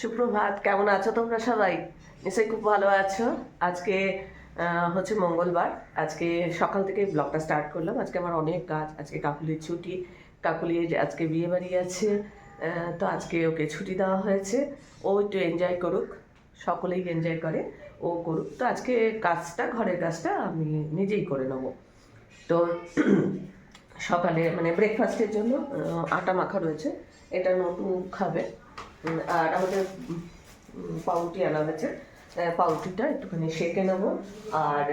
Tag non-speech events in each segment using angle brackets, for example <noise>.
সুপ্রভাত, কেমন আছো তোমরা সবাই? নিশ্চয়ই খুব ভালো আছো। আজকে হচ্ছে মঙ্গলবার। আজকে সকাল থেকে ব্লগটা স্টার্ট করলাম। আজকে আমার অনেক কাজ। আজকে কাকুলির ছুটি। কাকুলির আজকে বিয়ে বাড়ি আছে। তো আজকে ওকে ছুটি দেওয়া হয়েছে। ও একটু এনজয় করুক। সকলেই এনজয় করে, ও করুক। তো আজকে কাজটা, ঘরের কাজটা আমি নিজেই করে নেব। তো সকালে মানে ব্রেকফাস্টের জন্য আটা মাখা রয়েছে। এটা নতুন খাবে। আর আমাদের পাউটি আনা হয়েছে আহ, পাউরুটিটা একটুখানি সেঁকে নেব। আর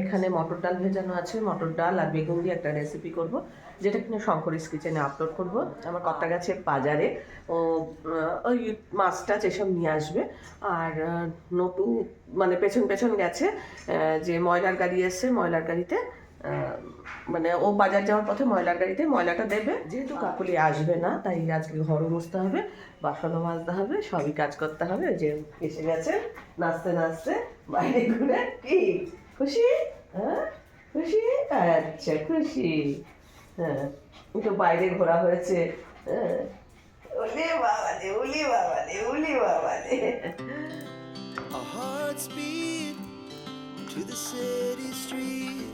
এখানে মটর ডাল ভেজানো আছে। মটর ডাল আর বেগুন দিয়ে একটা রেসিপি করব যেটা কিনা শঙ্করিস কিচেনে আপলোড করব। আমার কর্তা গেছে বাজারে। ও ওই মাছ টাছ এসব নিয়ে আসবে। আর নটু মানে পেছন পেছন গেছে যে ময়লার গাড়ি এসছে ময়লার গাড়িতে মানে ও বাজার যাওয়ার পথে ময়লার গাড়িতে ময়লাটা দেবে যেহেতু কাকুলি আসবে না তাই আজকে ঘরও মুছতে হবে বাসনও মাজতে হবে সবই কাজ করতে হবে যে এসে গেছে নাচতে নাচতে বাইরে ঘুরে কি? খুশি? হ্যাঁ? খুশি? আচ্ছা খুশি। হ্যাঁ একটু বাইরে ঘোরা হয়েছে। হ্যাঁ। ওলে বাবা রে ওলে বাবা রে ওলে বাবা রে hearts beat to the city streets.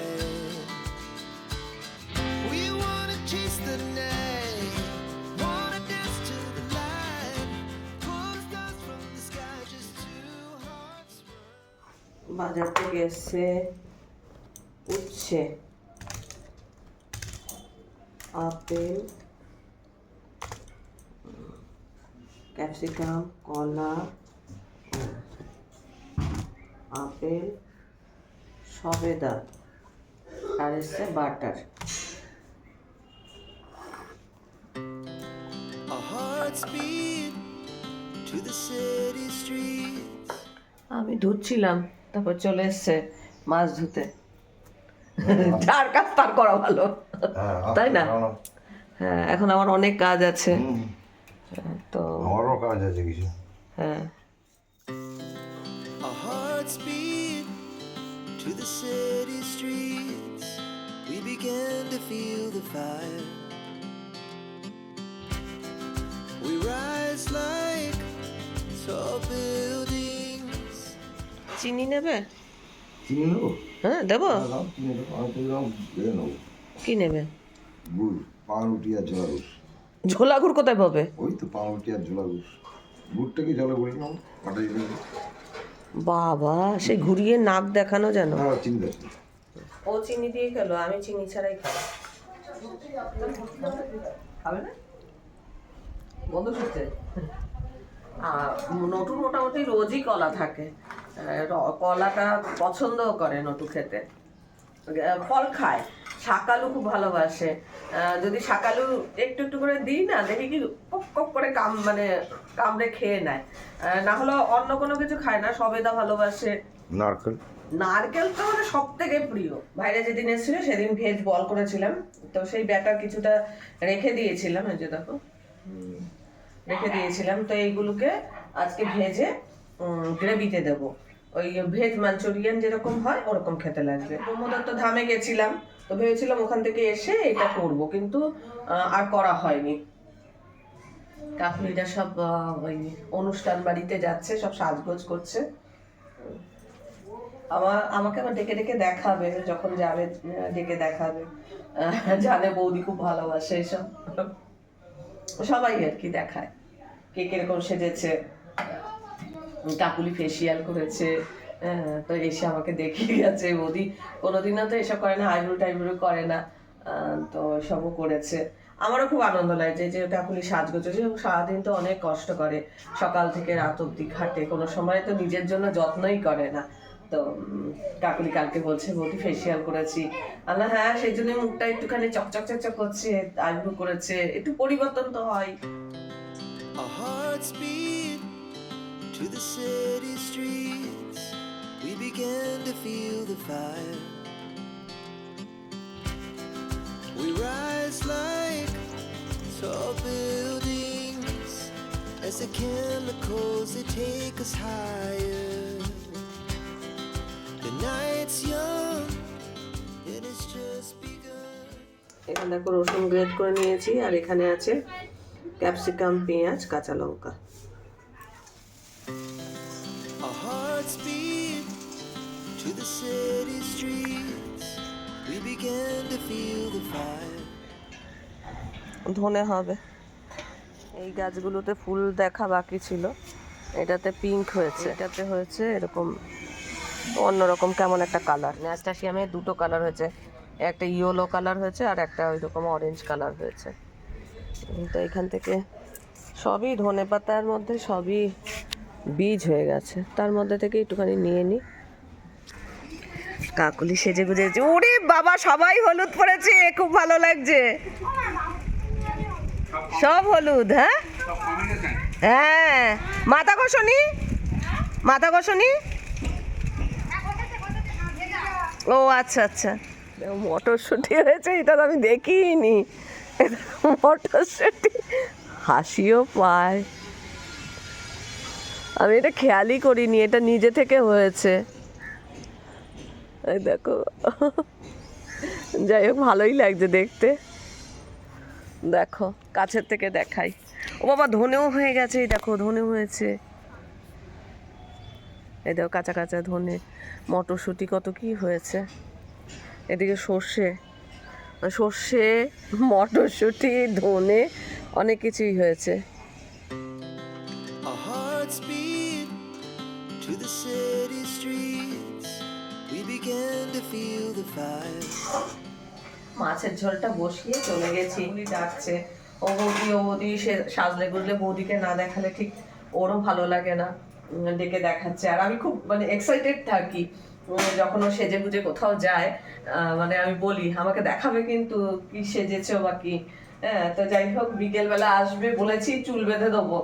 বাজার থেকে এসছে উচ্ছে। আপেল ক্যাপসিকাম কলা আপেল সবেদা আর এসছে বাটার. আমি ধুচ্ছিলাম। তারপর চলে এসছে মাছ ধুতে যার কাজ তার করা ভালো তাই না হ্যাঁ এখন আমার অনেক কাজ আছে হ্যাঁ, তো আমারও কাজ আছে কিছু হ্যাঁ to the city streets. We began to feel the fire. We rise like tall buildings. চিনি নেবে? চিনি নেব? হ্যাঁ দেবো। দাও, চিনি নেব আমি তো নেব। কি নেবে? গুড় পাউরুটি আর ঝোলা গুড়। ঝোলা গুড় কোথায় পাবে? ওই তো পাউরুটি আর ঝোলা গুড়। গুড়টাকে জলে গুড়ি নাও জিনিস বাবা সে ঘুরিয়ে নাক দেখানো যেন। না চিনি ও চিনি দিয়ে খেলো আমি চিনি ছাড়াই খাব। খাবে না? বন্ধ আর নটু মোটামুটি রোজই কলা থাকে। কলাটা পছন্দও করে নটু খেতে। ফল খায়। শাকালু খুব ভালোবাসে। যদি শাকালু একটু একটু করে দিই না দেখি কি কক কক করে কাম মানে কামড়ে খেয়ে নেয়। না হলে অন্য কোনো কিছু খায় না সবেদা ভালোবাসে। নারকেল? নারকেল তো মানে সব থেকে প্রিয়। ভাইরা যেদিন এসেছিল সেদিন ভেজ বল করেছিলাম। তো সেই ব্যাটার কিছুটা রেখে দিয়েছিলাম এই যে দেখো। রেখে দিয়েছিলাম। তো এইগুলোকে আজকে ভেজে গ্রেভিতে দেবো। ওই ভেজ মাঞ্চুরিয়ান যেরকম হয়, ওরকম খেতে লাগবে। প্রমোদার তো ধামে গেছিলাম, তো ভেবেছিলাম ওখান থেকে এসে এটা করব, কিন্তু আর করা হয়নি। কাকুলিরা সব ওই অনুষ্ঠান বাড়িতে যাচ্ছে, সব সাজগোজ করছে। আমার, আমাকে আবার ডেকে ডেকে দেখাবে, যখন যাবে ডেকে দেখাবে। জানে বৌদি খুব ভালোবাসে এসব। সবাই আর কি দেখায়, কে কীরকম সেজেছে। কাকুলি ফেসিয়াল করেছে তো এসে আমাকে দেখিয়ে গেছে, বৌদি, কোনোদিনও তো এসব করে না আইব্রো টাইব্রো করে না। তো সবও করেছে। আমারও খুব আনন্দ লাগে যে কাকুলি সাজগোজ সারাদিন তো অনেক কষ্ট করে। সকাল থেকে রাত অব্দি খাটে। কোনো সময় তো নিজের জন্য যত্নই করে না। তো কাকুলি কালকে বলছে, বৌদি ফেসিয়াল করেছি। আমরা হ্যাঁ সেই জন্য মুখটা একটুখানি চকচক চকচক করছে আইব্রো করেছে। একটু পরিবর্তন তো হয়। To the city streets. We began to feel the fire. We rise like tall buildings as the chemicals they take us higher. The night's young and it's just begun. এখানে দেখো রসুন গ্রেট করে নিয়েছি আর এখানে আছে ক্যাপসিকাম পেঁয়াজ কাঁচা লঙ্কা ধনে হবে। এই গাছগুলোতে ফুল দেখা বাকি ছিল। এটাতে পিঙ্ক হয়েছে। এটাতে হয়েছে এরকম অন্যরকম কেমন একটা কালার ন্যাস্টাসিয়ামে দুটো কালার হয়েছে। একটা ইয়েলো কালার হয়েছে আর একটা ওই রকম অরেঞ্জ কালার হয়েছে। তো এখান থেকে সবই ধনে পাতার মধ্যে সবই বীজ হয়ে গেছে। তার মধ্যে থেকে একটুখানি নিয়ে নিই কাকুলি সেজে গুজেছে ওরে বাবা, সবাই হলুদ পড়েছে খুব ভালো লাগছে। সব হলুদ হ্যাঁ? হ্যাঁ। মাথা ঘষনি মাথা ঘষনি ও আচ্ছা আচ্ছা। মটরশুঁটি হয়েছে, এটা তো আমি দেখিনি। মটরশুঁটি। হাসিও পায়। আমি এটা খেয়ালই করিনি, এটা নিজে থেকে হয়েছে। দেখো। যাই হোক, ভালোই লাগছে দেখতে। দেখো, কাছের থেকে দেখাই। ও বাবা, ধনেও হয়ে গেছে, এই দেখো ধনে হয়েছে। এই দেখো, কাঁচা কাঁচা ধনে। মটরশুঁটি কত কি হয়েছে। এদিকে সর্ষে। সর্ষে, মটরশুঁটি, ধনে, অনেক কিছুই হয়েছে। To the city streets. মাছের ঝোলটা বসিয়ে চলে গেছি। উনি ডাকছে, ও বৌদি ও বৌদি, সে সাজলে গুজলে বৌদিকে না দেখালে ঠিক ওরও ভালো লাগে না। ডেকে দেখাচ্ছে। আর আমি খুব মানে এক্সাইটেড থাকি যখন ও সেজে গুজে কোথাও যায় মানে আমি বলি, আমাকে দেখাবে কিন্তু কি সেজেছো বা কি? হ্যাঁ তো যাই হোক, বিকেলবেলা আসবে বলেছি, চুল বেঁধে দেবো।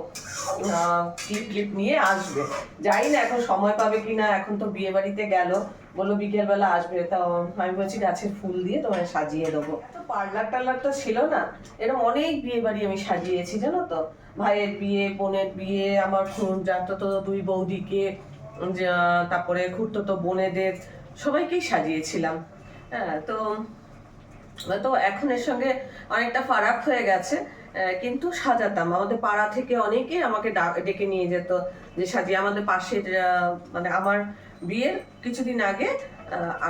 ক্লিপ ক্লিপ নিয়ে আসবে। যাই না এখন সময় পাবে কিনা এখন তো বিয়ে বাড়িতে গেল। বলল, বিকেলবেলা আসবে। তা আমি বলছি, গাছের ফুল দিয়ে তোমায় সাজিয়ে দেবো। তো পার্লার টার্লার তো ছিল না। এরকম অনেক বিয়ে বাড়ি আমি সাজিয়েছি, জানো তো? ভাইয়ের বিয়ে, বোনের বিয়ে, আমার জানতো তো দুই বৌদিকে তারপরে খুঁড়তো তো বোনেদের, সবাইকেই সাজিয়েছিলাম। হ্যাঁ তো তো এখন এর সঙ্গে অনেকটা ফারাক হয়ে গেছে কিন্তু সাজাতাম। আমাদের পাড়া থেকে অনেকে আমাকে ডেকে নিয়ে যেত যে, সাজিয়ে আমাদের পাশের মানে আমার বিয়ের কিছুদিন আগে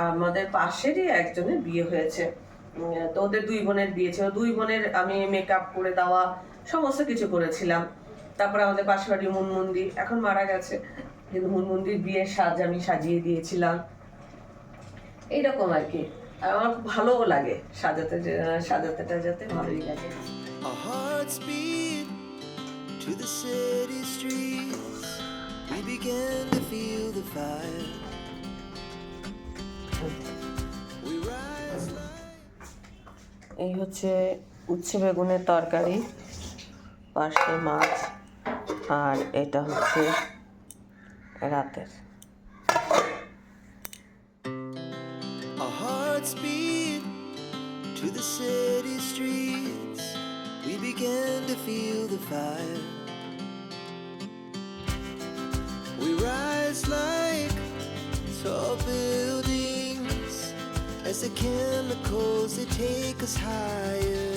আমাদের পাশেরই একজনের বিয়ে হয়েছে। তো ওদের দুই বোনের বিয়ে ছিল। দুই বোনের আমি মেকআপ করে দেওয়া, সমস্ত কিছু করেছিলাম। তারপরে আমাদের পাশে বাড়ি মুনমন্দির এখন মারা গেছে। কিন্তু মুনমন্দির বিয়ের সাজ আমি সাজিয়ে দিয়েছিলাম। এইরকম আর কি। আমার খুব ভালোও লাগে সাজাতে সাজাতে টাজাতে ভালোই লাগে। Beat to the city streets. We began to feel the fire. We rise like এই হচ্ছে উচ্ছে বেগুনের তরকারি পাশে মাছ আর এটা হচ্ছে রাতের Our to the city streets. We began to feel the fire. Buildings as the chemicals they take us higher.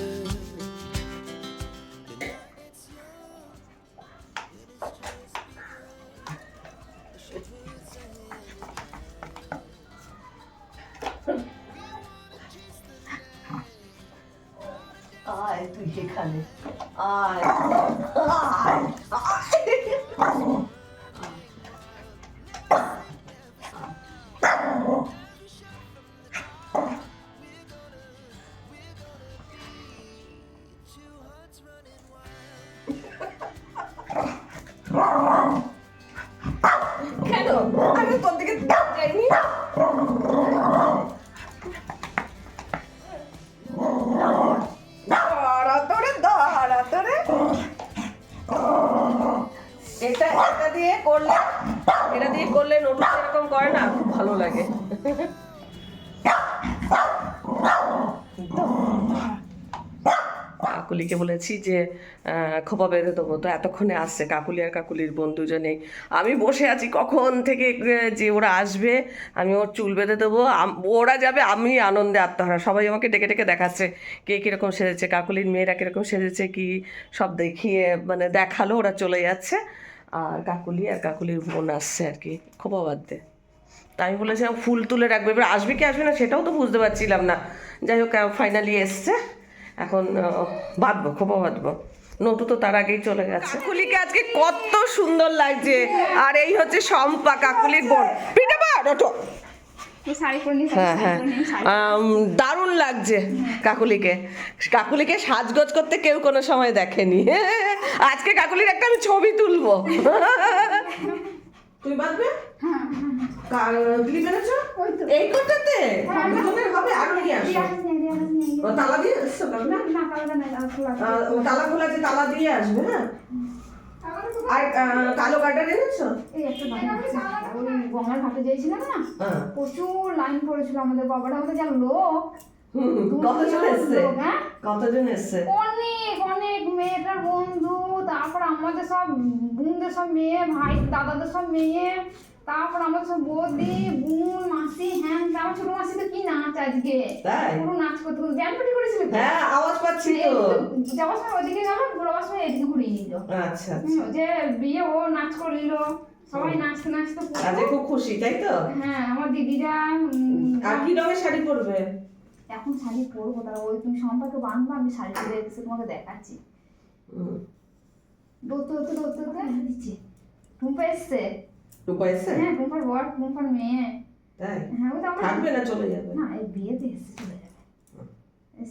করলে নটু এরকম করে না? খুব ভালো লাগে। কাকুলিকে বলেছি যে খোপা বেঁধে দেবো। তো এতক্ষণে আসছে কাকুলি আর কাকুলির বন্ধু জনে আমি বসে আছি, কখন থেকে যে ওরা আসবে, আমি ওর চুল বেঁধে দেবো। ওরা যাবে, আমি আনন্দে আত্মহারা। সবাই আমাকে ডেকে ডেকে দেখাচ্ছে, কে কীরকম সেজেছে, কাকুলির মেয়েরা কীরকম সেজেছে, কি সব দেখিয়ে মানে দেখাল, ওরা চলে যাচ্ছে। আর কাকুলি, আর কাকুলির বোন আসছে আর কি। খোপা বাঁধতে তাই আমি বলেছিলাম, ফুল তুলে রাখব। এবার আসবে কি আসবে না সেটাও তো বুঝতে পারছিলাম না। যাই হোক ফাইনালি এসছে। এখন বাঁধবো খোপা বাঁধবো। নটু তো তার আগেই চলে গেছে। কাকুলিকে আজকে কত সুন্দর লাগছে। আর এই হচ্ছে সম্পা কাকুলির বোন। পিঠে পা হ্যাঁ হ্যাঁ। দারুণ লাগছে কাকুলিকে। কাকুলিকে সাজগোজ করতে কেউ কোনো সময় দেখেনি। <laughs> আজকে কাকুলির একটা আমি ছবি তুলবো। তুমি বাঁধবে? ওই এই করতে হবে আরও নিয়ে আসো। ও তালা দিয়ে খোলা তালা দিয়ে আসবে হ্যাঁ? আর কালো কাটার এনেছো? গঙ্গার ঘাটে গিয়েছিলাম না? হ্যাঁ। প্রচুর লাইন পড়েছিল আমাদের বাবাটা আমাদের যা লোক। কতজন এসছে? কতজন এসছে? অনেক অনেক মেয়েটার বন্ধু তারপর আমাদের সব বোনদের সব মেয়ে ভাই দাদাদের সব মেয়ে তারপর আমাদের সব বৌদি বোন মাসি হ্যাঁ আমার ছোট মাসি তো কি নাচ আজকে? পুরো নাচ করতে করতে ব্যান্ড পার্টি করেছিল? হ্যাঁ আওয়াজ পাচ্ছি তো। যাওয়ার সময় ওদিকে গেল ঘোরাবার সময় এদিকে ঘুরিয়ে নিল। আচ্ছা হুম, যে বিয়ে ও নাচ করলিল সবাই নাচতে নাচতে আজকে খুব খুশি তাই তো? হ্যাঁ আমার দিদিরা আর কি রঙের শাড়ি পরবে? এখন শাড়ি পরবো তারা ওই তুমি সম্পর্কে বাঁধবো আমি শাড়ি পরে এসে তোমাকে দেখাচ্ছি। হুম, দৌড়তে দৌড়তে দৌড়তে দৌড়তে। দিচ্ছে। টুম্পা এসছে। রূপা এসছে? হ্যাঁ টুম্পার বর টুম্পার মেয়ে। তাই? হ্যাঁ ওই তো আমার থাকবে না চলে যাবে। না এই বিয়েতে এসে চলে যাবে।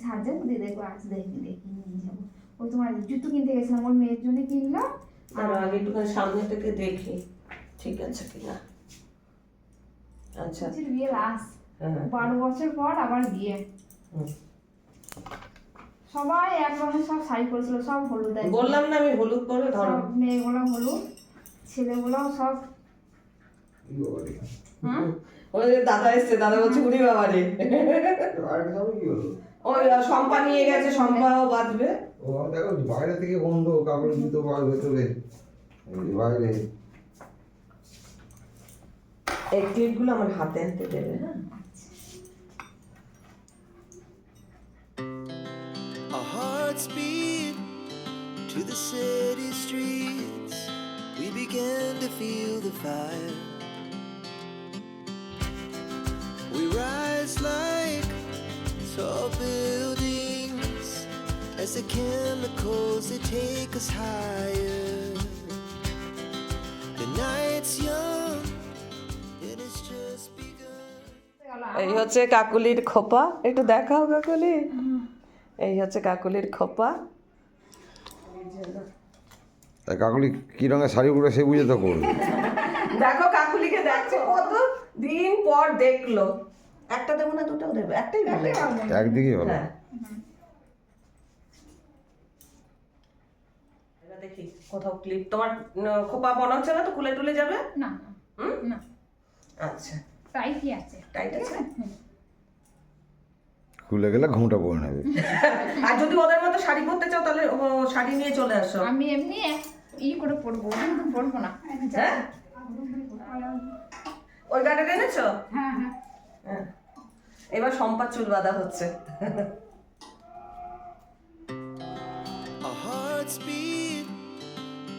সার্জার দিয়ে দেখব আজ দেখি দেখি নিয়ে যাব। ওই তোমার জুতো কিনতে গেছিলাম ওর মেয়ের জন্য কিনলো। তার আগে একটুখানি সামনে থেকে দেখি। ঠিক আছে কিনা আচ্ছা। বিয়ে লাস্ট হ্যাঁ। বারো বছর পর আবার বিয়ে। সবাই এক রকমের সব শাড়ি পরেছিল সব হলুদ বললাম না আমি হলুদ পরে ধরো। মেয়েগুলো হলুদ ছেলেগুলোও সব। কি বাবা রে? ওই যে দাদা এসছে দাদা বলছে উড়ি বাবা রে। ওই সম্পা নিয়ে গেছে সম্পাও বাঁধবে। ও দেখো বাইরে থেকে বন্ধ কাপড় জুতো পাওয়ার ভেতরে। বাইরে। এই ক্লিপগুলো আমার হাতে হাতে দেবে হ্যাঁ Our hearts beat to the city streets. We began to feel the fire. We rise like tall buildings as the chemicals they take us higher. এই হচ্ছে কাকুলির খোপা। একটু দেখাও কাকুলি। এই হচ্ছে কাকুলির খোপা। কাকুলি কি রঙের শাড়ি পরে সে বুঝে তো করবে। দেখো কাকুলিকে দেখছ কত দিন পর দেখল। একটা দেবো না দুটাও দেবো? একটাই ভালো লাগে। একদিকেই ভালো। হ্যাঁ। এবার দেখি কোথাও ক্লিপ তোমার খোপা মনে হচ্ছে না তো খুলে টুলে যাবে? না। হুম? না। আচ্ছা। টাইটই আছে। টাইট আছে? খুলে গেলে ঘুমটা পড়ে নেবে। <laughs> আর যদি ওদের মতো শাড়ি পরতে চাও তাহলে ও, শাড়ি নিয়ে চলে আসো। আমি এমনি ই করে কিন্তু পড়ব না। হ্যাঁ? ওই গাড়ি এনেছো? হ্যাঁ হ্যাঁ। হ্যাঁ। এবার সম্পাদ চুল বাঁধা হচ্ছে। <laughs> Beat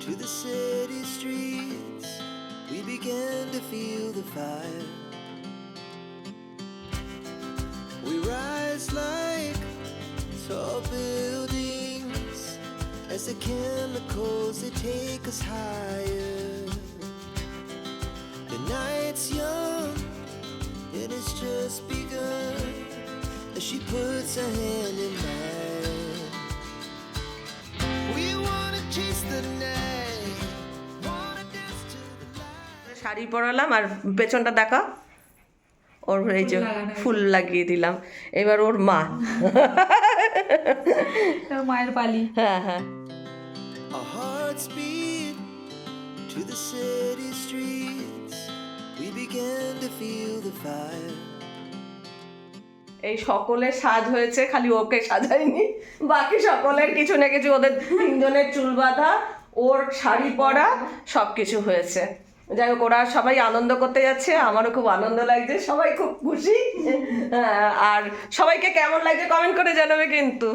to the city streets. We began to feel the fire. Rise like tall buildings as the chemicals they take us higher. The night's young, it has just begun as she puts her hand in mine. We wanna chase the night. Sari পরালাম আর পেছনটা দেখা ওর এই যে ফুল লাগিয়ে দিলাম। এবার ওর মা। মায়ের পালি হ্যাঁ হ্যাঁ। Our hearts beat to the city streets. We began to feel the fire. এই সকলে সাজ হয়েছে খালি ওকে সাজাইনি বাকি সকলের কিছু না কিছু ওদের তিনজনের চুল বাঁধা ওর শাড়ি পরা সব কিছু হয়েছে। যাই হোক, ওরা সবাই আনন্দ করতে যাচ্ছে, আমারও খুব আনন্দ লাগছে, সবাই খুব খুশি। আর সবাইকে কেমন লাগছে কমেন্ট করে জানাবে কিন্তু।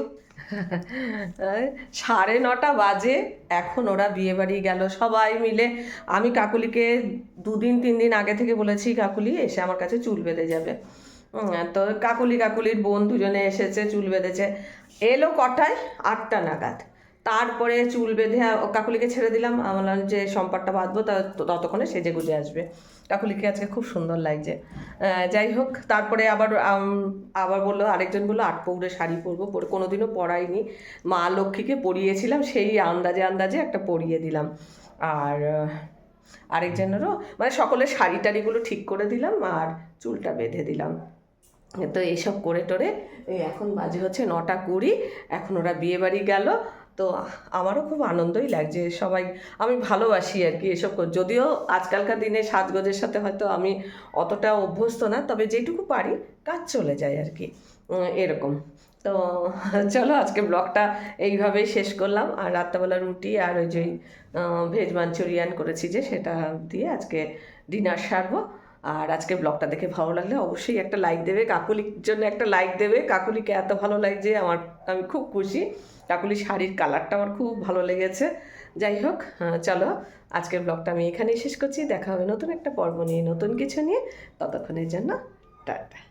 সাড়ে নটা বাজে, এখন ওরা বিয়ে বাড়ি গেল, সবাই মিলে। আমি কাকুলিকে দুদিন তিন দিন আগে থেকে বলেছি, কাকুলি, এসে আমার কাছে চুল বেঁধে যাবে। তো কাকুলি, কাকুলির বোন দুজনে এসেছে, চুল বেঁধেছে। এলো কটায়? আটটা নাগাদ। তারপরে চুল বেঁধে কাকুলিকে ছেড়ে দিলাম। আমি বললাম যে সম্পারটা বাঁধবো তা ততক্ষণে সেজে গুজে আসবে। কাকুলিকে আজকে খুব সুন্দর লাগছে। যাই হোক, তারপরে আবার আবার বলল, আরেকজন বলল, আট পৌরে শাড়ি পরবো। পরে, কোনোদিনও পরাইনি। মা লক্ষ্মীকে পরিয়েছিলাম, সেই আন্দাজে আন্দাজে একটা পরিয়ে দিলাম। আর আরেকজনেরও মানে সকলের শাড়ি টাড়িগুলো ঠিক করে দিলাম আর চুলটা বেঁধে দিলাম। তো এইসব করে টোরে এখন বাজে হচ্ছে নটা কুড়ি। এখন ওরা বিয়ে বাড়ি গেল। তো আমারও খুব আনন্দই লাগছে, সবাই আমি ভালোবাসি আর কি এসব যদিও আজকালকার দিনে সাজগোজের সাথে হয়তো আমি অতটা অভ্যস্ত না, তবে যেটুকু পারি কাজ চলে যায় আর কি এরকম। তো চলো আজকে ব্লগটা এইভাবেই শেষ করলাম, আর রাত্রেবেলা রুটি আর ওই যে ভেজ মাঞ্চুরিয়ান করেছি যে, সেটা দিয়ে আজকে ডিনার সারবো। আর আজকে ব্লগটা দেখে ভালো লাগলে অবশ্যই একটা লাইক দেবে। কাকুলির জন্য একটা লাইক দেবে। কাকুলিকে এত ভালো লাগছে আমার আমি খুব খুশি। কাকুলির শাড়ির কালারটা আমার খুব ভালো লেগেছে। যাই হোক আহ, চলো আজকের ব্লগটা আমি এখানেই শেষ করছি। দেখা হবে নতুন একটা পর্ব নিয়ে নতুন কিছু নিয়ে। ততক্ষণের জন্য টাটা।